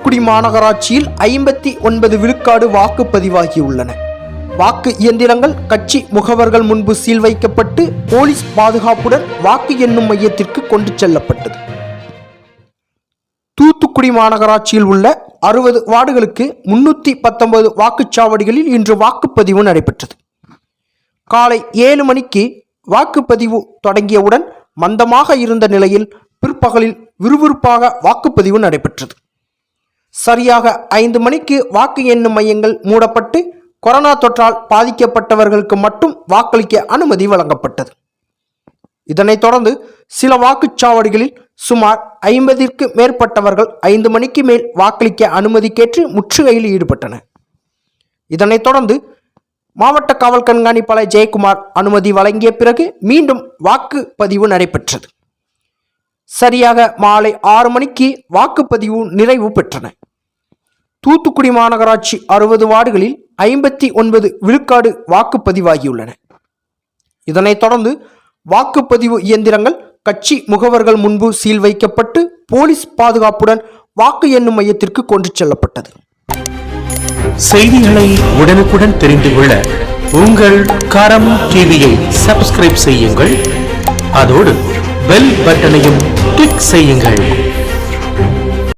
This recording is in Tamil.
தூத்துக்குடி மாநகராட்சியில் ஐம்பத்தி ஒன்பது விழுக்காடு வாக்குப்பதிவாகியுள்ளன வாக்கு இயந்திரங்கள் கட்சி முகவர்கள் முன்பு சீல் வைக்கப்பட்டு போலீஸ் பாதுகாப்புடன் வாக்கு எண்ணும் மையத்திற்கு கொண்டு செல்லப்பட்டது. தூத்துக்குடி மாநகராட்சியில் உள்ள அறுபது வார்டுகளுக்கு முன்னூற்றி பத்தொன்பது வாக்குச்சாவடிகளில் இன்று வாக்குப்பதிவு நடைபெற்றது. காலை ஏழு மணிக்கு வாக்குப்பதிவு தொடங்கியவுடன் மந்தமாக இருந்த நிலையில் பிற்பகலில் விறுவிறுப்பாக வாக்குப்பதிவு நடைபெற்றது. சரியாக ஐந்து மணிக்கு வாக்கு எண்ணும் மையங்கள் மூடப்பட்டு கொரோனா தொற்றால் பாதிக்கப்பட்டவர்களுக்கு மட்டும் வாக்களிக்க அனுமதி வழங்கப்பட்டது. இதனைத் தொடர்ந்து சில வாக்குச்சாவடிகளில் சுமார் ஐம்பதிற்கு மேற்பட்டவர்கள் ஐந்து மணிக்கு மேல் வாக்களிக்க அனுமதி கேட்டு முற்றுகையில் ஈடுபட்டனர். இதனைத் தொடர்ந்து மாவட்ட காவல் கண்காணிப்பாளர் ஜெயக்குமார் அனுமதி வழங்கிய பிறகு மீண்டும் வாக்குப்பதிவு நடைபெற்றது. சரியாக மாலை ஆறு மணிக்கு வாக்குப்பதிவு நிறைவு பெற்றன. தூத்துக்குடி மாநகராட்சி அறுபது வார்டுகளில் ஐம்பத்தி ஒன்பது விழுக்காடு வாக்குப்பதிவாகியுள்ளன. இதனைத் தொடர்ந்து வாக்குப்பதிவு இயந்திரங்கள் கட்சி முகவர்கள் முன்பு சீல் வைக்கப்பட்டு போலீஸ் பாதுகாப்புடன் வாக்கு எண்ணும் மையத்திற்கு கொண்டு செல்லப்பட்டது. செய்திகளை உடனுக்குடன் தெரிந்து கொள்ள உங்கள் கரம் டிவியை சப்ஸ்கிரைப் செய்யுங்கள். அதோடு பெல் பட்டனையும் கிளிக் செய்யுங்கள்.